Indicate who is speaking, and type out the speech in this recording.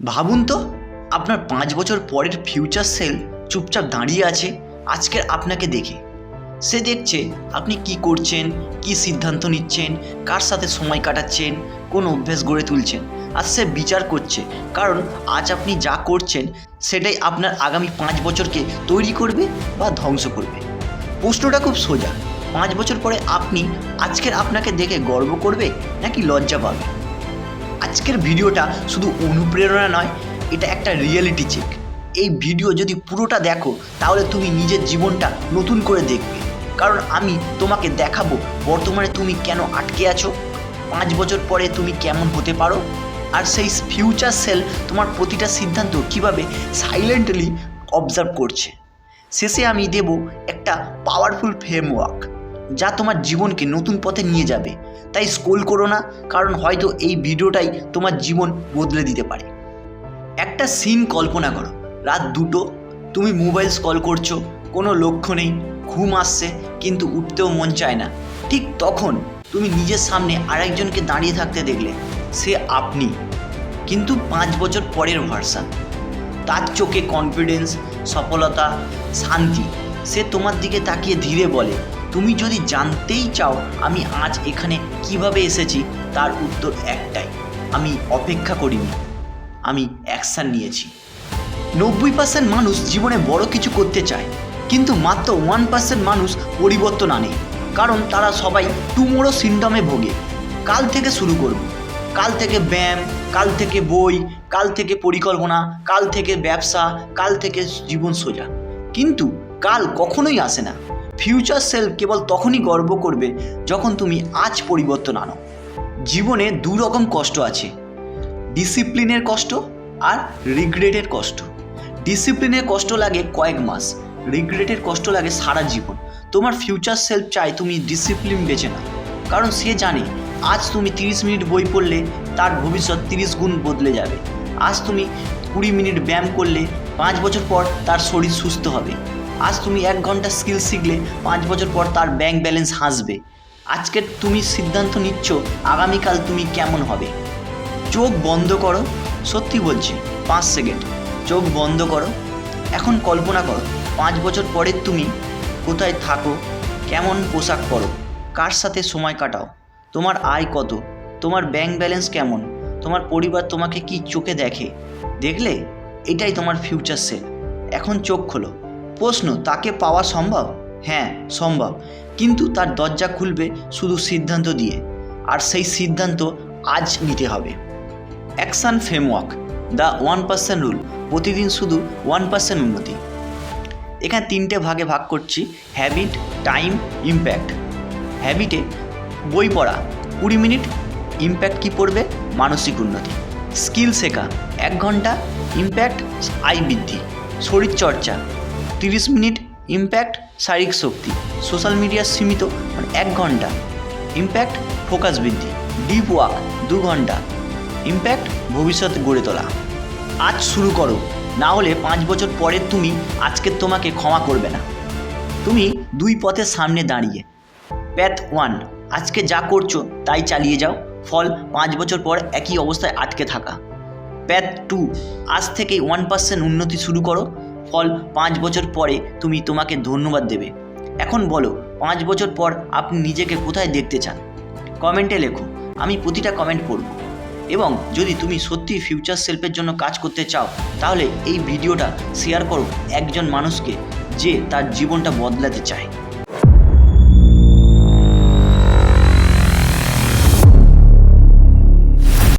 Speaker 1: ভাবুন তো, আপনার পাঁচ বছর পরের ফিউচার সেল চুপচাপ দাঁড়িয়ে আছে, আজকের আপনাকে দেখে। সে দেখছে আপনি কি করছেন, কি সিদ্ধান্ত নিচ্ছেন, কার সাথে সময় কাটাচ্ছেন, কোন অভ্যেস গড়ে তুলছেন, আর সে বিচার করছে, কারণ আজ আপনি যা করছেন, সেটাই আপনার আগামী পাঁচ বছরকে তৈরি করবে বা ধ্বংস করবে। প্রশ্নটা খুব সোজা, পাঁচ বছর পরে আপনি আজকের আপনাকে দেখে গর্ব করবে নাকি লজ্জা পাবে? আজকের ভিডিওটা শুধু অনুপ্রেরণা নয়, এটা একটা রিয়েলিটি চেক এই ভিডিও যদি পুরোটা দেখো, তাহলে তুমি নিজের জীবনটা নতুন করে দেখবে। কারণ আমি তোমাকে দেখাবো, বর্তমানে তুমি কেন আটকে আছো, পাঁচ বছর পরে তুমি কেমন হতে পারো, আর সেই ফিউচার সেল তোমার প্রতিটা সিদ্ধান্ত কীভাবে সাইলেন্টলি অবজার্ভ করছে। শেষে আমি দেব একটা পাওয়ারফুল ফ্রেমওয়ার্ক যা তোমার জীবনকে নতুন পথে নিয়ে যাবে। তাই স্ক্রোল করো না, কারণ হয়তো এই ভিডিওটাই তোমার জীবন বদলে দিতে পারে। একটা সিন কল্পনা করো, রাত দুটো, তুমি মোবাইল স্কল করছ, কোনো লক্ষ্য নেই, ঘুম আসছে, কিন্তু উঠতেও মন চায় না। ঠিক তখন তুমি নিজের সামনে আরেকজনকে দাঁড়িয়ে থাকতে দেখলে, সে আপনি। কিন্তু পাঁচ বছর পরের ভার্সান তার চোখে কনফিডেন্স সফলতা, শান্তি, সে তোমার দিকে তাকিয়ে ধীরে বলে তুমি যদি জানতেই চাও আমি আজ এখানে কীভাবে এসেছি, তার উত্তর একটাই, আমি অপেক্ষা করিনি। আমি অ্যাকশান নিয়েছি। নব্বই পার্সেন্ট মানুষ জীবনে বড় কিছু করতে চায়, কিন্তু মাত্র ওয়ান পার্সেন্ট মানুষ পরিবর্তন আনে, কারণ তারা সবাই টুমোরো সিন্ডমে ভোগে। কাল থেকে শুরু করব। কাল থেকে ব্যায়াম, কাল থেকে বই, কাল থেকে পরিকল্পনা, কাল থেকে ব্যবসা, কাল থেকে জীবন সোজা। কিন্তু কাল কখনোই আসে না। ফিউচার সেলফ কেবল তখনই গর্ব করবে যখন তুমি আজ পরিবর্তন আনো। জীবনে দু রকম কষ্ট আছে। ডিসিপ্লিনের কষ্ট আর রিগ্রেটের কষ্ট। ডিসিপ্লিনের কষ্ট লাগে কয়েক মাস রিগ্রেটের কষ্ট লাগে সারা জীবন। তোমার ফিউচার সেলফ চায় তুমি ডিসিপ্লিন বেছে নাও। কারণ সে জানে, আজ তুমি তিরিশ মিনিট বই পড়লে তার ভবিষ্যৎ তিরিশ গুণ বদলে যাবে। আজ তুমি কুড়ি মিনিট ব্যায়াম করলে পাঁচ বছর পর তার শরীর সুস্থ হবে। আজ তুমি এক ঘণ্টা স্কিল শিখলে পাঁচ বছর পর তার ব্যাংক ব্যালেন্স হাসবে। আজকের তুমি সিদ্ধান্ত নিচ্ছ আগামীকাল তুমি কেমন হবে। চোখ বন্ধ করো, সত্যি বলছি, পাঁচ সেকেন্ড চোখ বন্ধ করো, এখন কল্পনা করো, পাঁচ বছর পরে তুমি কোথায় থাকো, কেমন পোশাক পরো, কার সাথে সময় কাটাও, তোমার আয় কত, তোমার ব্যাংক ব্যালেন্স কেমন, তোমার পরিবার তোমাকে কি চোখে দেখে? দেখলে এটাই তোমার ফিউচার সেল এখন চোখ খোলো। প্রশ্ন, তাকে পাওয়া সম্ভব? হ্যাঁ সম্ভব। কিন্তু তার দরজা খুলবে শুধু সিদ্ধান্ত দিয়ে। আর সেই সিদ্ধান্ত আজ নিতে হবে। Action framework, the one percent rule, প্রতিদিন শুধু ওয়ান পার্সেন্ট উন্নতি। এখানে তিনটে ভাগে ভাগ করছি, হ্যাবিট, টাইম, ইম্প্যাক্ট। হ্যাবিটে বই পড়া, কুড়ি মিনিট, ইম্প্যাক্ট কী পড়বে? মানসিক উন্নতি। স্কিল শেখা, এক ঘণ্টা, ইম্প্যাক্ট, আয় বৃদ্ধি। শরীরচর্চা তিরিশ মিনিট ইম্প্যাক্ট শারীরিক শক্তি, সোশ্যাল মিডিয়া সীমিত এক ঘণ্টা। ইম্প্যাক্ট ফোকাস বৃদ্ধি, ডিপ ওয়াক দু ঘণ্টা। ইম্প্যাক্ট ভবিষ্যৎ গড়ে তোলা। আজ শুরু করো, না হলে পাঁচ বছর পরে তুমি আজকের তোমাকে ক্ষমা করবে না। তুমি দুই পথের সামনে দাঁড়িয়ে। প্যাথ ওয়ান আজকে যা করছ তাই চালিয়ে যাও, ফল পাঁচ বছর পর একই অবস্থায় আটকে থাকা। প্যাথ টু আজ থেকে ওয়ান পার্সেন্ট উন্নতি শুরু করো ফল পাঁচ বছর পরে তুমি তোমাকে ধন্যবাদ দেবে। এখন বলো, পাঁচ বছর পর আপনি নিজেকে কোথায় দেখতে চান? কমেন্টে লেখো, আমি প্রতিটা কমেন্ট পড়ব। এবং যদি তুমি সত্যি ফিউচার সেলফের জন্য কাজ করতে চাও, তাহলে এই ভিডিওটা শেয়ার করো একজন মানুষকে যে তার জীবনটা বদলাতে চায়।